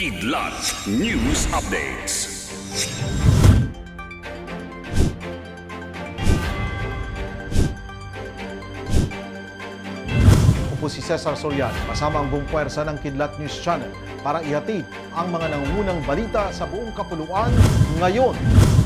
Kidlat News Updates. Ako po si Cesar Soriano kasama ang buong puwersa ng Kidlat News Channel para ihatid ang mga nangungunang balita sa buong kapuluan ngayon.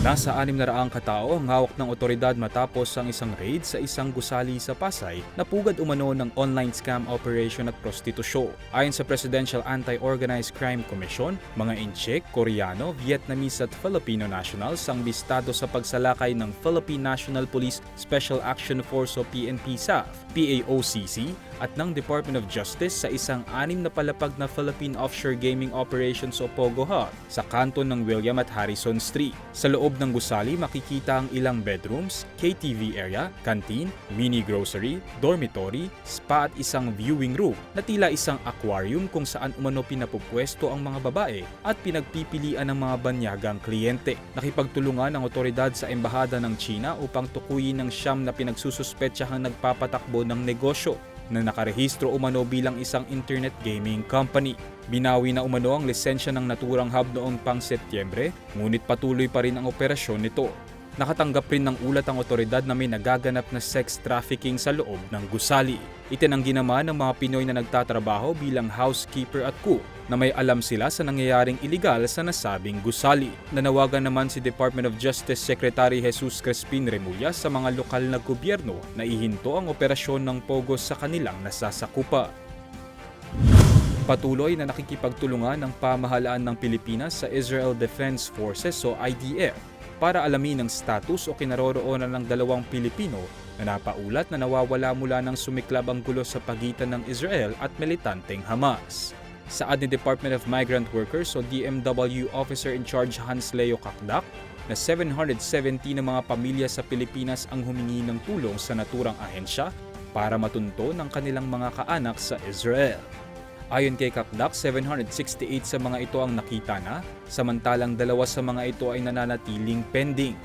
Nasa 600 katao ang hawak ng otoridad matapos ang isang raid sa isang gusali sa Pasay na pugad umano ng online scam operation at prostitusyo. Ayon sa Presidential Anti-Organized Crime Commission, mga Inchik, Koreano, Vietnamese at Filipino nationals ang bistado sa pagsalakay ng Philippine National Police Special Action Force o PNP SAF, PAOCC at ng Department of Justice sa isang anim na palapag na Philippine Offshore Gaming Operations o POGO Hub sa kanton ng William at Harrison Street. Sa loob ng gusali makikita ang ilang bedrooms, KTV area, canteen, mini grocery, dormitory, spa at isang viewing room na tila isang aquarium kung saan umano pinapupwesto ang mga babae at pinagpipilian ng mga banyagang kliyente. Nakipagtulungan ang otoridad sa embahada ng China upang tukuyin ng siyam na pinagsususpetsahang nagpapatakbo ng negosyo na nakarehistro umano bilang isang internet gaming company. Binawi na umano ang lisensya ng naturang hub noong pang Setyembre, ngunit patuloy pa rin ang operasyon nito. Nakatanggap rin ng ulat ang otoridad na may nagaganap na sex trafficking sa loob ng gusali. Itinanggi naman ng mga Pinoy na nagtatrabaho bilang housekeeper at cook na may alam sila sa nangyayaring iligal sa nasabing gusali. Nanawagan naman si Department of Justice Secretary Jesus Crespin Remulla sa mga lokal na gobyerno na ihinto ang operasyon ng Pogos sa kanilang nasasakupa. Patuloy na nakikipagtulungan ng pamahalaan ng Pilipinas sa Israel Defense Forces o IDF para alamin ang status o kinaroroonan ng dalawang Pilipino na napaulat na nawawala mula ng sumiklab ang gulo sa pagitan ng Israel at militanteng Hamas. Saad ni Department of Migrant Workers o DMW Officer in Charge Hans Leo Kakdak na 770 na mga pamilya sa Pilipinas ang humingi ng tulong sa naturang ahensya para matunto ng kanilang mga kaanak sa Israel. Ayon kay Kakdak, 768 sa mga ito ang nakita na, samantalang dalawa sa mga ito ay nananatiling pending.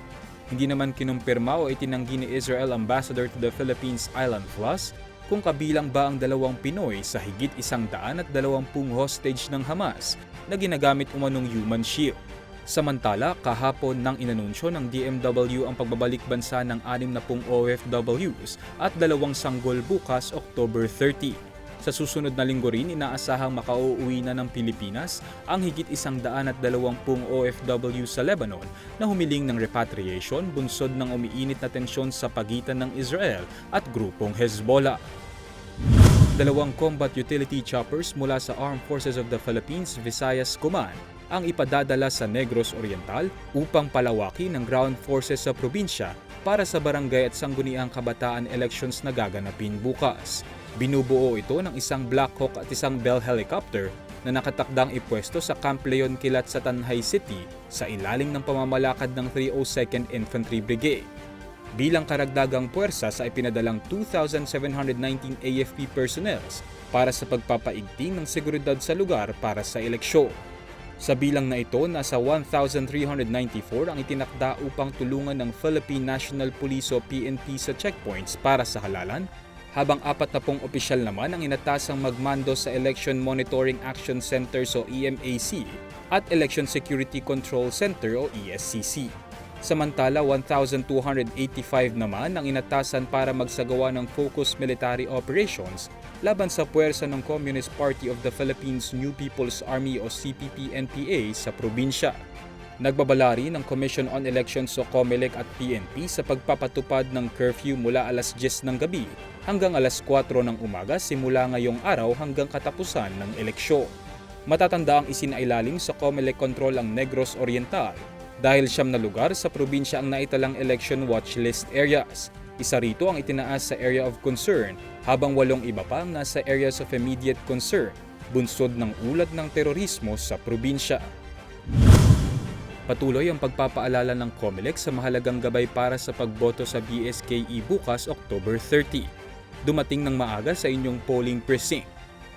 Hindi naman kinumpirma o itinanggi ni Israel Ambassador to the Philippines Island Plus kung kabilang ba ang dalawang Pinoy sa higit isang daan at dalawampung hostage ng Hamas na ginagamit umanong human shield. Samantala, kahapon nang inanunsyo ng DMW ang pagbabalik bansa ng 60 OFWs at dalawang sanggol bukas October 30. Sa susunod na linggo rin, inaasahang makauuwi na ng Pilipinas ang higit isang daan at dalawampung OFW sa Lebanon na humiling ng repatriation bunsod ng umiinit na tensyon sa pagitan ng Israel at grupong Hezbollah. Dalawang combat utility choppers mula sa Armed Forces of the Philippines, Visayas Command ang ipadadala sa Negros Oriental upang palawakin ng ground forces sa probinsya para sa barangay at sangguniang kabataan elections na gaganapin bukas. Binubuo ito ng isang Black Hawk at isang Bell helicopter na nakatakdang ipwesto sa Camp Leon Kilat sa Tanhay City sa ilalim ng pamamalakad ng 302nd Infantry Brigade. Bilang karagdagang puwersa sa ipinadalang 2,719 AFP personnels para sa pagpapaigting ng seguridad sa lugar para sa eleksyon. Sa bilang na ito, nasa 1,394 ang itinakda upang tulungan ng Philippine National Police o PNP sa checkpoints para sa halalan, habang apat na pong opisyal naman ang inatasang magmando sa Election Monitoring Action Centers o EMAC at Election Security Control Center o ESCC. Samantala, 1,285 naman ang inatasan para magsagawa ng focused military operations laban sa puwersa ng Communist Party of the Philippines New People's Army o CPP-NPA sa probinsya. Nagbabala rin ng Commission on Elections o COMELEC at PNP sa pagpapatupad ng curfew mula alas 10 ng gabi hanggang alas 4 ng umaga simula ngayong araw hanggang katapusan ng eleksyon. Matatanda ang isinailalim sa COMELEC control ang Negros Oriental dahil siyam na lugar sa probinsya ang naitalang election watch list areas. Isa rito ang itinaas sa area of concern habang walong iba pa ang nasa areas of immediate concern bunsod ng ulat ng terorismo sa probinsya. Patuloy ang pagpapaalala ng COMELEC sa mahalagang gabay para sa pagboto sa BSKE bukas October 30. Dumating ng maaga sa inyong polling precinct.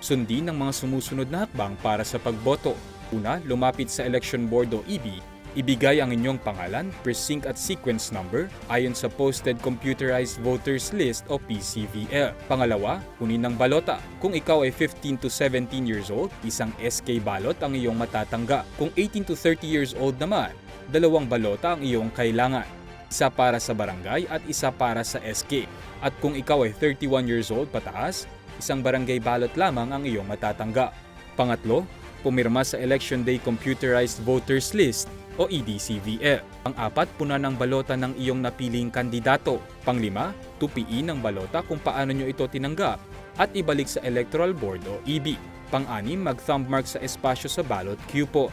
Sundin ang mga sumusunod na hakbang para sa pagboto. Una, lumapit sa Election Board o EB Ibigay ang inyong pangalan, precinct at sequence number ayon sa Posted Computerized Voters List o PCVL. Pangalawa, kunin ng balota. Kung ikaw ay 15 to 17 years old, isang SK balot ang iyong matatanggap. Kung 18 to 30 years old naman, dalawang balota ang iyong kailangan. Isa para sa barangay at isa para sa SK. At kung ikaw ay 31 years old pataas, isang barangay ballot lamang ang iyong matatanggap. Pangatlo, pumirma sa Election Day Computerized Voters List o E EDCVL. Pang-apat, puna ng balota ng iyong napiling kandidato. Panglima, tupiin ang balota kung paano nyo ito tinanggap at ibalik sa Electoral Board o EB. Pang-anim, mag-thumb mark sa espasyo sa ballot queue po.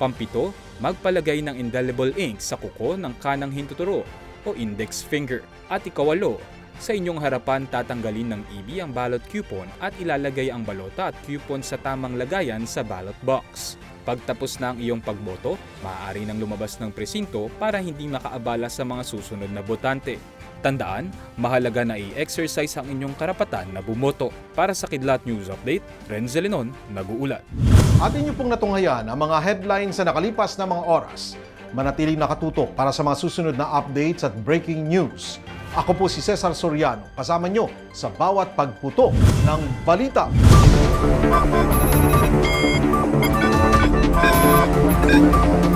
Pampito, magpalagay ng indelible ink sa kuko ng kanang hintuturo o index finger. At ikawalo, sa inyong harapan tatanggalin ng EB ang ballot coupon at ilalagay ang balota at coupon sa tamang lagayan sa ballot box. Pagtapos na ang iyong pagboto, maaari nang lumabas ng presinto para hindi makaabala sa mga susunod na botante. Tandaan, mahalaga na i-exercise ang inyong karapatan na bumoto. Para sa Kidlat News Update, Renzelinon, nag-uulat. At inyo pong natunghayan ang mga headlines sa nakalipas na mga oras. Manatiling nakatutok para sa mga susunod na updates at breaking news. Ako po si Cesar Soriano, kasama nyo sa bawat pagputok ng balita. thank you